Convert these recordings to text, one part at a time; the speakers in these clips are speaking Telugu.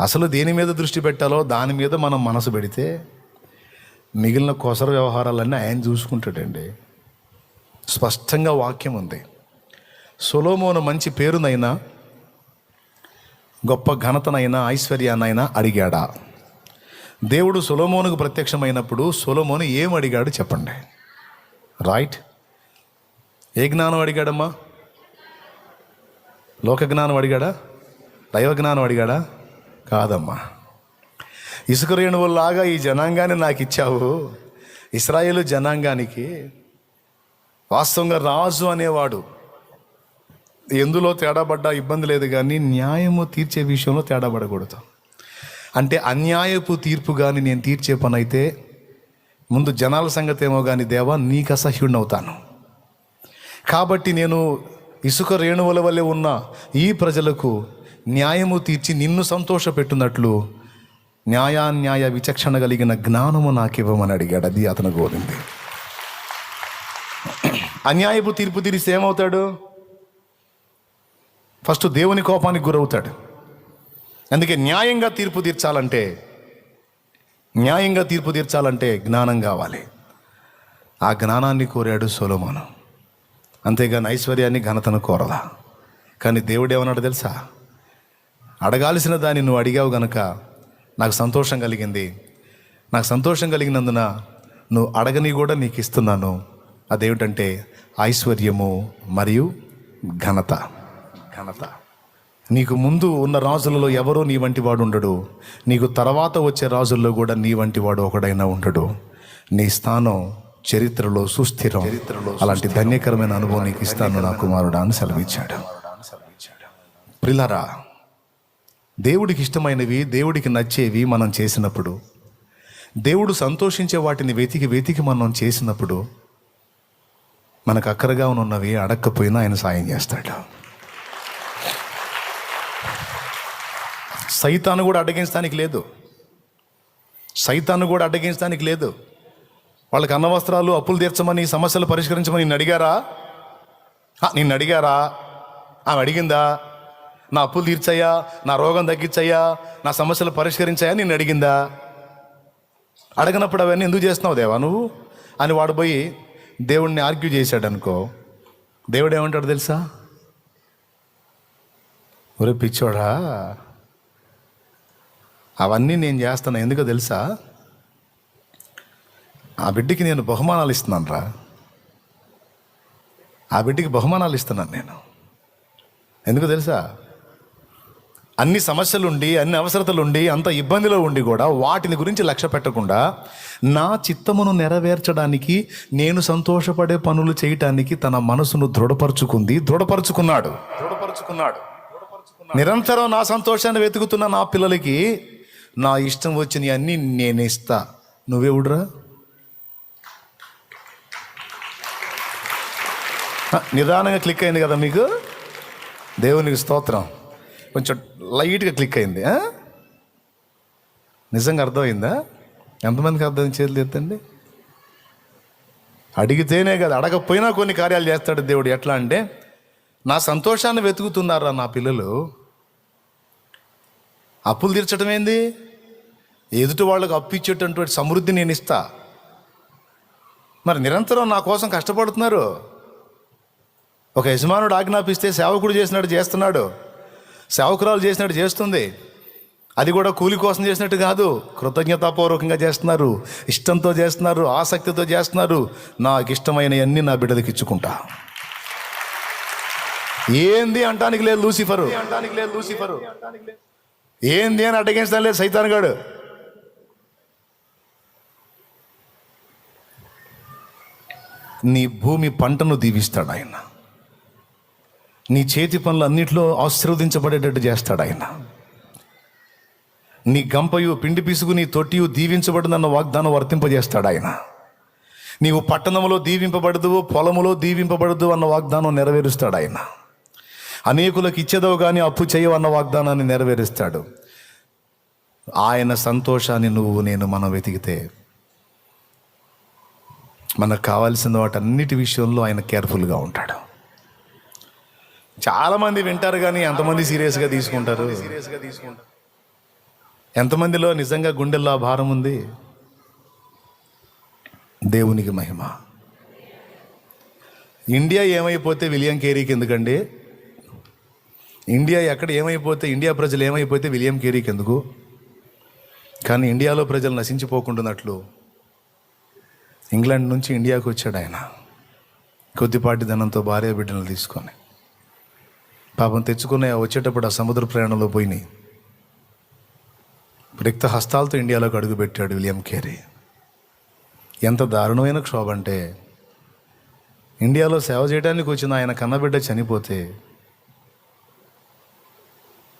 అసలు దేని మీద దృష్టి పెట్టాలో దాని మీద మనం మనసు పెడితే మిగిలిన కొసర వ్యవహారాలన్నీ ఆయన చూసుకుంటాడండి. స్పష్టంగా వాక్యం ఉంది. సొలోమోను మంచి పేరునైనా గొప్ప ఘనతనైనా ఐశ్వర్యాన్నైనా అడిగాడా? దేవుడు సొలోమోనుకు ప్రత్యక్షమైనప్పుడు సొలోమోను ఏం అడిగాడు చెప్పండి. రైట్ ఏ జ్ఞానం అడిగాడమ్మా? లోక జ్ఞానం అడిగాడా? దైవ జ్ఞానం అడిగాడా? కాదమ్మా. ఇసుక రేణువులాగా ఈ జనాంగాన్ని నాకు ఇచ్చావు ఇస్రాయేల్ జనాంగానికి వాస్తవంగా రాజు అనేవాడు. ఎందులో తేడాపడ్డా ఇబ్బంది లేదు కానీ న్యాయము తీర్చే విషయంలో తేడాపడకూడదు. అంటే అన్యాయపు తీర్పు కానీ నేను తీర్చే పని అయితే ముందు జనాల సంగతి ఏమో కానీ దేవా నీకు అసహ్యుణ్ణవుతాను కాబట్టి నేను ఇసుక రేణువుల వల్లే ఉన్న ఈ ప్రజలకు న్యాయము తీర్చి నిన్ను సంతోషపెట్టున్నట్లు న్యాయాన్యాయ విచక్షణ కలిగిన జ్ఞానము నాకు ఇవ్వమని అడిగాడు. అది అతను కోరింది అన్యాయపు తీర్పు తీరిస్తే ఏమవుతాడు? ఫస్ట్ దేవుని కోపానికి గురవుతాడు. అందుకే న్యాయంగా తీర్పు తీర్చాలంటే న్యాయంగా తీర్పు తీర్చాలంటే జ్ఞానం కావాలి. ఆ జ్ఞానాన్ని కోరాడు సొలోమోను. అంతేగాని ఐశ్వర్యాన్ని ఘనతను కోరదా కానీ దేవుడు ఏమన్నాడు తెలుసా? అడగాల్సిన దాన్ని నువ్వు అడిగావు గనక నాకు సంతోషం కలిగింది. నాకు సంతోషం కలిగినందున నువ్వు అడగని కూడా నీకు ఇస్తున్నాను. అదేమిటంటే ఐశ్వర్యము మరియు ఘనత. ఘనత. నీకు ముందు ఉన్న రాజులలో ఎవరో నీ వంటి వాడు ఉండడు. నీకు తర్వాత వచ్చే రాజుల్లో కూడా నీ వంటి వాడు ఒకడైనా ఉండడు. నీ స్థానం చరిత్రలో సుస్థిరం. చరిత్రలో అలాంటి ధన్యకరమైన అనుభవం నీకు ఇస్తాను నా కుమారుడా అని సెలవిచ్చాడు. ప్రిలరా దేవుడికి ఇష్టమైనవి దేవుడికి నచ్చేవి మనం చేసినప్పుడు దేవుడు సంతోషించే వాటిని వెతికి వెతికి మనం చేసినప్పుడు మనకు అక్కరగా ఉన్నవి అడక్కపోయినా ఆయన సాయం చేస్తాడు. సైతాను కూడా అడ్డగించడానికి లేదు. సైతాను కూడా అడ్డగించడానికి లేదు. వాళ్ళకి అన్న వస్త్రాలు అప్పులు తీర్చమని సమస్యలు పరిష్కరించమని నిన్ను అడిగారా నిన్ను అడిగారా ఆమె అడిగిందా? నా అప్పులు తీర్చయ్యా నా రోగం తగ్గించయ్యా నా సమస్యలు పరిష్కరించాయా నేను అడిగిందా? అడగనప్పుడు అవన్నీ ఎందుకు చేస్తున్నావు దేవా నువ్వు? అని వాడు పోయి దేవుణ్ణి ఆర్గ్యూ చేశాడు అనుకో దేవుడు ఏమంటాడు తెలుసా? ఒరే పిచ్చోడా అవన్నీ నేను చేస్తాను ఎందుకో తెలుసా? ఆ బిడ్డకి నేను బహుమానాలు ఇస్తున్నాను రా. ఆ బిడ్డకి బహుమానాలు ఇస్తున్నాను నేను. ఎందుకు తెలుసా? అన్ని సమస్యలుండి అన్ని అవసరతలుండి అంత ఇబ్బందిలో ఉండి కూడా వాటిని గురించి లక్ష్య పెట్టకుండా నా చిత్తమును నెరవేర్చడానికి నేను సంతోషపడే పనులు చేయటానికి తన మనసును దృఢపరుచుకుంది దృఢపరుచుకున్నాడు. దృఢపరుచుకున్నాడు. నిరంతరం నా సంతోషాన్ని వెతుకుతున్న నా పిల్లలకి నా ఇష్టం వచ్చినవి అన్నీ నేను ఇస్తా. నువ్వెవుడురా నిదానంగా క్లిక్ అయింది కదా మీకు? దేవునికి స్తోత్రం. కొంచెం లైట్గా క్లిక్ అయింది. నిజంగా అర్థమైందా? ఎంతమందికి అర్థం చేతులు ఎత్తండి? అడిగితేనే కదా అడగకపోయినా కొన్ని కార్యాలు చేస్తాడు దేవుడు. ఎట్లా అంటే నా సంతోషాన్ని వెతుకుతున్నారా నా పిల్లలు? అప్పులు తీర్చడం ఏంది? ఎదుటి వాళ్ళకు అప్పు ఇచ్చేటటువంటి సమృద్ధి నేను ఇస్తా. మరి నిరంతరం నా కోసం కష్టపడుతున్నారు? ఒక యజమానుడు ఆజ్ఞాపిస్తే సేవకుడు చేసినట్టు చేస్తున్నాడు. సేవకురాలు చేసినట్టు చేస్తుంది. అది కూడా కూలి కోసం చేసినట్టు కాదు. కృతజ్ఞతాపూర్వకంగా చేస్తున్నారు. ఇష్టంతో చేస్తున్నారు. ఆసక్తితో చేస్తున్నారు. నాకు ఇష్టమైనవన్నీ నా బిడ్డలకి ఇచ్చుకుంటా. ఏంది అంటానికి లేదు లూసిఫరు. అంటానికి లేదు లూసిఫరు ఏంది అని అడ్డగించడం లేదు సైతాన్ గాడు. నీ భూమి పంటను దీవిస్తాడు ఆయన. నీ చేతి పనులు అన్నింటిలో ఆశీర్వదించబడేటట్టు చేస్తాడు ఆయన. నీ గంపయు పిండి పిసుగు నీ తొట్టియు దీవించబడినన్న వాగ్దానం వర్తింపజేస్తాడు ఆయన. నీవు పట్టణంలో దీవింపబడదు పొలములో దీవింపబడదు అన్న వాగ్దానం నెరవేరుస్తాడు ఆయన. అనేకులకు ఇచ్చేదవు కానీ అప్పు చేయవు అన్న వాగ్దానాన్ని నెరవేరుస్తాడు. ఆయన సంతోషాన్ని నువ్వు నేను మనం వెతికితే మనకు కావాల్సిన వాటన్నిటి విషయంలో ఆయన కేర్ఫుల్గా ఉంటాడు. చాలామంది వింటారు కానీ ఎంతమంది సీరియస్గా తీసుకుంటారు? సీరియస్గా తీసుకుంటారు ఎంతమందిలో నిజంగా గుండెల్లో భారం ఉంది? దేవునికి మహిమ. ఇండియా ఏమైపోతే విలియం కేరీకి ఎందుకండి? ఇండియా ఎక్కడ ఏమైపోతే ఇండియా ప్రజలు ఏమైపోతే విలియం కేరీకి ఎందుకు? కానీ ఇండియాలో ప్రజలు నశించిపోకుండానట్లు ఇంగ్లాండ్ నుంచి ఇండియాకు వచ్చాడు ఆయన. కొద్దిపాటి ధనంతో భార్య బిడ్డలు తీసుకొని. పాపం తెచ్చుకునే వచ్చేటప్పుడు ఆ సముద్ర ప్రయాణంలో పోయినాయి రిక్త హస్తాలతో ఇండియాలోకి అడుగుపెట్టాడు విలియం కేరీ. ఎంత దారుణమైన క్షోభ అంటే ఇండియాలో సేవ చేయడానికి వచ్చిన ఆయన కన్నబిడ్డ చనిపోతే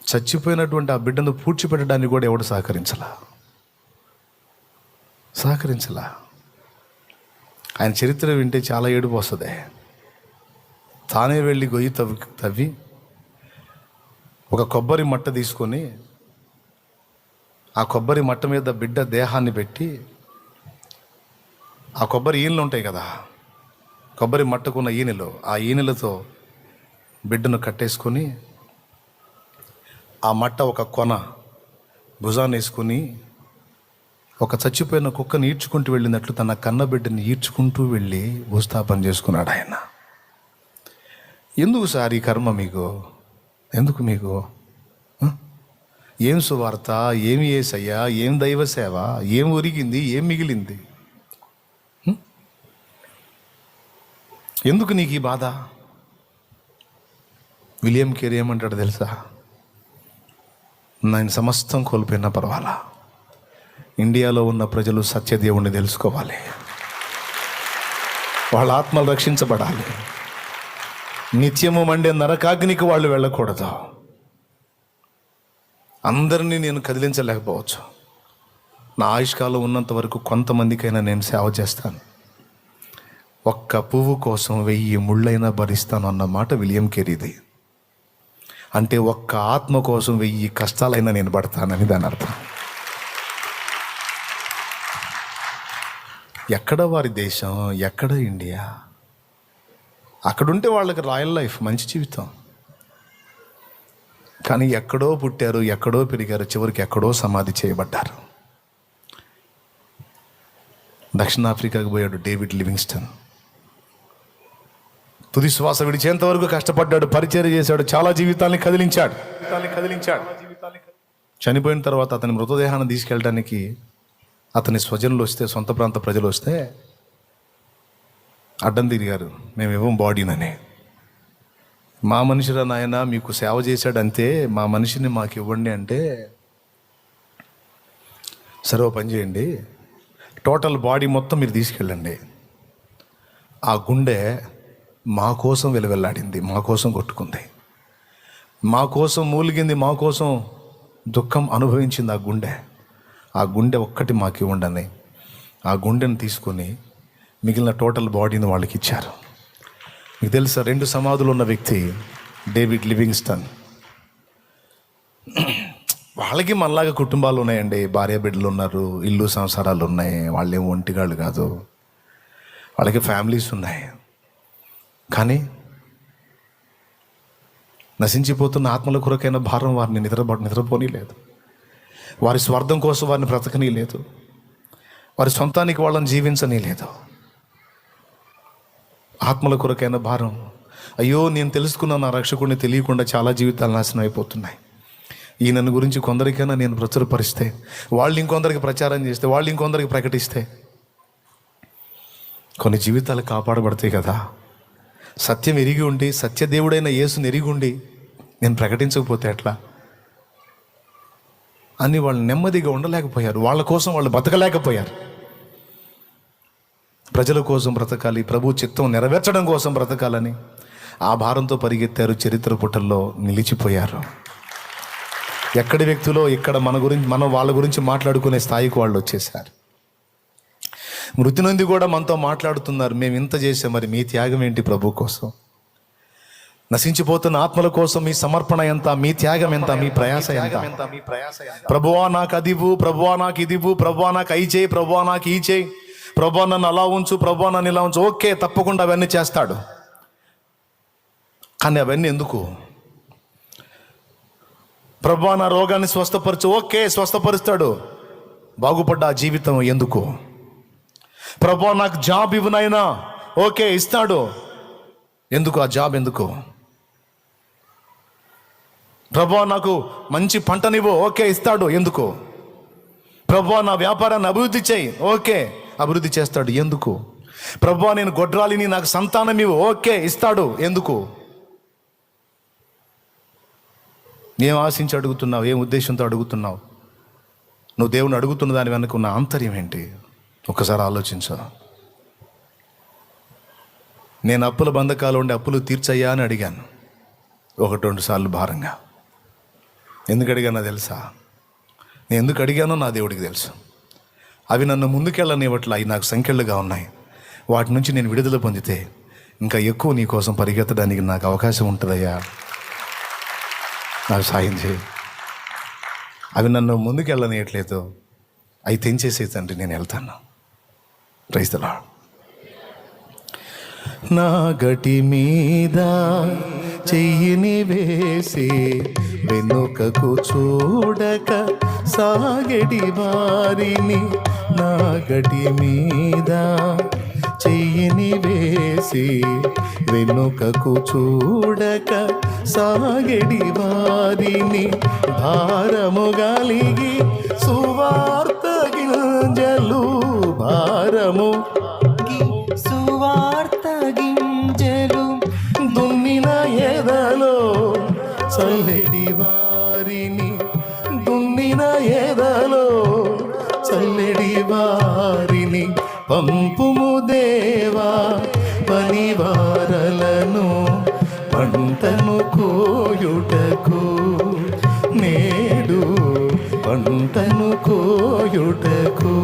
చచ్చిపోయినటువంటి ఆ బిడ్డను పూడ్చిపెట్టడానికి కూడా ఎవడు సహకరించలా? సహకరించలా? ఆయన చరిత్ర వింటే చాలా ఏడుపు వస్తుంది. తానే వెళ్ళి గొయ్యి తవ్వి తవ్వి ఒక కొబ్బరి మట్ట తీసుకొని ఆ కొబ్బరి మట్ట మీద బిడ్డ దేహాన్ని పెట్టి ఆ కొబ్బరి ఈనెలు ఉంటాయి కదా కొబ్బరి మట్టకున్న ఈనెలు ఆ ఈనెలతో బిడ్డను కట్టేసుకొని ఆ మట్ట ఒక కొన భుజాన్ని వేసుకుని ఒక చచ్చిపోయిన కుక్కను ఈడ్చుకుంటూ వెళ్ళినట్లు తన కన్న బిడ్డని ఈడ్చుకుంటూ వెళ్ళి భూస్థాపన చేసుకున్నాడు ఆయన. ఎందుకు సార్ ఈ కర్మ మీకు? ఎందుకు మీకు? ఏం సువార్త? ఏమి ఏసయ్యా? ఏం దైవ సేవ? ఏం ఒరిగింది? ఏం మిగిలింది? ఎందుకు నీకు ఈ బాధ? విలియం కేర్ ఏమంటాడు తెలుసా? నేను సమస్తం కోల్పోయినా పర్వాలా? ఇండియాలో ఉన్న ప్రజలు సత్యదేవుణ్ణి తెలుసుకోవాలి. వాళ్ళ ఆత్మలు రక్షించబడాలి. నిత్యము మండే నరకాగ్నికి వాళ్ళు వెళ్ళకూడదు. అందరినీ నేను కదిలించలేకపోవచ్చు. నా ఆయుష్కాలం ఉన్నంత వరకు కొంతమందికైనా నేను సేవ చేస్తాను. ఒక్క పువ్వు కోసం వెయ్యి ముళ్ళైనా భరిస్తాను అన్న మాట విలియం కెరీది. అంటే ఒక్క ఆత్మ కోసం వెయ్యి కష్టాలైనా నేను పడతానని దాని అర్థం. ఎక్కడ వారి దేశం? ఎక్కడ ఇండియా? అక్కడుంటే వాళ్ళకి రాయల్ లైఫ్ మంచి జీవితం. కానీ ఎక్కడో పుట్టారు ఎక్కడో పెరిగారు చివరికి ఎక్కడో సమాధి చేయబడ్డారు. దక్షిణాఫ్రికాకు పోయాడు డేవిడ్ లివింగ్స్టన్. తుది శ్వాస విడిచేంత వరకు కష్టపడ్డాడు పరిచయం చేశాడు చాలా జీవితాల్ని కదిలించాడు. కదిలించాడు. చనిపోయిన తర్వాత అతని మృతదేహాన్ని తీసుకెళ్ళడానికి అతని స్వజనులు వస్తే సొంత ప్రాంత ప్రజలు వస్తే అడ్డం తిరిగారు. మేము ఇవ్వం బాడీనని. మా మనిషిరా నాయన మీకు సేవ చేశాడు అంతే మా మనిషిని మాకు ఇవ్వండి అంటే సరే పని చేయండి. టోటల్ బాడీ మొత్తం మీరు తీసుకెళ్ళండి. ఆ గుండె మా కోసం వెలువెల్లాడింది మా కోసం కొట్టుకుంది. మా కోసం మూలిగింది మా కోసం దుఃఖం అనుభవించింది ఆ గుండె. ఆ గుండె ఒక్కటి మాకు ఇవ్వండి ఆ గుండెని తీసుకొని మిగిలిన టోటల్ బాడీని వాళ్ళకి ఇచ్చారు మీకు తెలుసా రెండు సమాధులు ఉన్న వ్యక్తి డేవిడ్ లివింగ్స్టన్. వాళ్ళకి మనలాగా కుటుంబాలు ఉన్నాయండి భార్య బిడ్డలు ఉన్నారు ఇల్లు సంసారాలు ఉన్నాయి వాళ్ళేం ఒంటిగాళ్ళు కాదు. వాళ్ళకి ఫ్యామిలీస్ ఉన్నాయి. కానీ నశించిపోతున్న ఆత్మల కొరకైన భారం వారిని నిద్ర నిద్రపోనీ లేదు వారి స్వార్థం కోసం వారిని బ్రతకనీ లేదు వారి సొంతానికి వాళ్ళని జీవించనీ లేదు ఆత్మల కొరకైన భారం. అయ్యో నేను తెలుసుకున్న నా రక్షకుడిని తెలియకుండా చాలా జీవితాలు నాశనం అయిపోతున్నాయి. ఈయనను గురించి కొందరికైనా నేను ప్రచురపరిస్తే వాళ్ళు ఇంకొందరికి ప్రచారం చేస్తే వాళ్ళు ఇంకొందరికి ప్రకటిస్తే కొన్ని జీవితాలు కాపాడబడతాయి కదా. సత్యం ఎరిగి ఉండి సత్యదేవుడైన యేసుని ఎరిగి ఉండి నేను ప్రకటించకపోతే ఎట్లా? అని వాళ్ళు నెమ్మదిగా ఉండలేకపోయారు. వాళ్ళ కోసం వాళ్ళు బతకలేకపోయారు. ప్రజల కోసం బ్రతకాలి ప్రభు చిత్తం నెరవేర్చడం కోసం బ్రతకాలని ఆ భారంతో పరిగెత్తారు చరిత్ర పుటల్లో నిలిచిపోయారు. ఎక్కడి వ్యక్తులో ఇక్కడ మన గురించి మనం వాళ్ళ గురించి మాట్లాడుకునే స్థాయికి వాళ్ళు వచ్చేసారు మృతి నుండి కూడా మనతో మాట్లాడుతున్నారు మేము ఇంత చేసాం మరి మీ త్యాగం ఏంటి ప్రభు కోసం? నశించిపోతున్న ఆత్మల కోసం మీ సమర్పణ ఎంత మీ త్యాగం ఎంత మీ ప్రయాస ఎంత? ప్రభువా నాకు అదివు ప్రభువా నాకు ఇదివు ప్రభువా నాకు అయి చేయి ప్రభువా నాకు ఈ చేయి. ప్రభా నన్ను అలా ఉంచు ప్రభా నన్ను ఇలా ఉంచు. ఓకే తప్పకుండా అవన్నీ చేస్తాడు. కానీ అవన్నీ ఎందుకు? ప్రభా నా రోగాన్ని స్వస్థపరచు. ఓకే స్వస్థపరుస్తాడు. బాగుపడ్డ ఆ జీవితం ఎందుకు? ప్రభా నాకు జాబ్ ఇవ్వనైనా ఓకే ఇస్తాడు. ఎందుకు ఆ జాబ్ ఎందుకు? ప్రభా నాకు మంచి పంటనివ్వు. ఓకే ఇస్తాడు. ఎందుకు? ప్రభా నా వ్యాపారాన్ని అభివృద్ధి చేయి. ఓకే. అభివృద్ధి చేస్తాడు. ఎందుకు? ప్రభు నేను గొడ్రాలిని నాకు సంతానం ఇవ్వు. ఓకే ఇస్తాడు. ఎందుకు? ఏం ఆశించి అడుగుతున్నావు? ఏం ఉద్దేశంతో అడుగుతున్నావు? నువ్వు దేవుని అడుగుతున్న దాని వెనక ఉన్న ఆంతర్యం ఏంటి? ఒకసారి ఆలోచించు. నేను అప్పుల బంధకాలు ఉండి అప్పులు తీర్చయ్యా అని అడిగాను. ఒకటి రెండు సార్లు భారంగా. ఎందుకు అడిగానో తెలుసా? నేను ఎందుకు అడిగానో నా దేవుడికి తెలుసు. అవి నన్ను ముందుకెళ్ళనివ్వట్ల అవి నాకు సంఖ్యలుగా ఉన్నాయి. వాటి నుంచి నేను విడుదల పొందితే ఇంకా ఎక్కువ నీ కోసం పరిగెత్తడానికి నాకు అవకాశం ఉంటుందయ్యా. నాకు సాయం చేయి. అవి నన్ను ముందుకెళ్ళనియట్లేదు. అవి తెంచేసే తండ్రి నేను వెళ్తాను. రైతులా నా గటి మీద చెయ్యిని వేసి వెనుకకు చూడక సాగడి వారిని నా గటి మీద చెయ్యిని వేసి వెనుకకు చూడక సాగడి వారిని భారము గలిగి సువార్త గింజలు భారము చల్లెడి వారిని దున్నిన ఎదలో చల్లెడి వారిని పంపుము దేవా పనివారలను పంటను కోయుటకు నేడు పంటను కోయుటకు.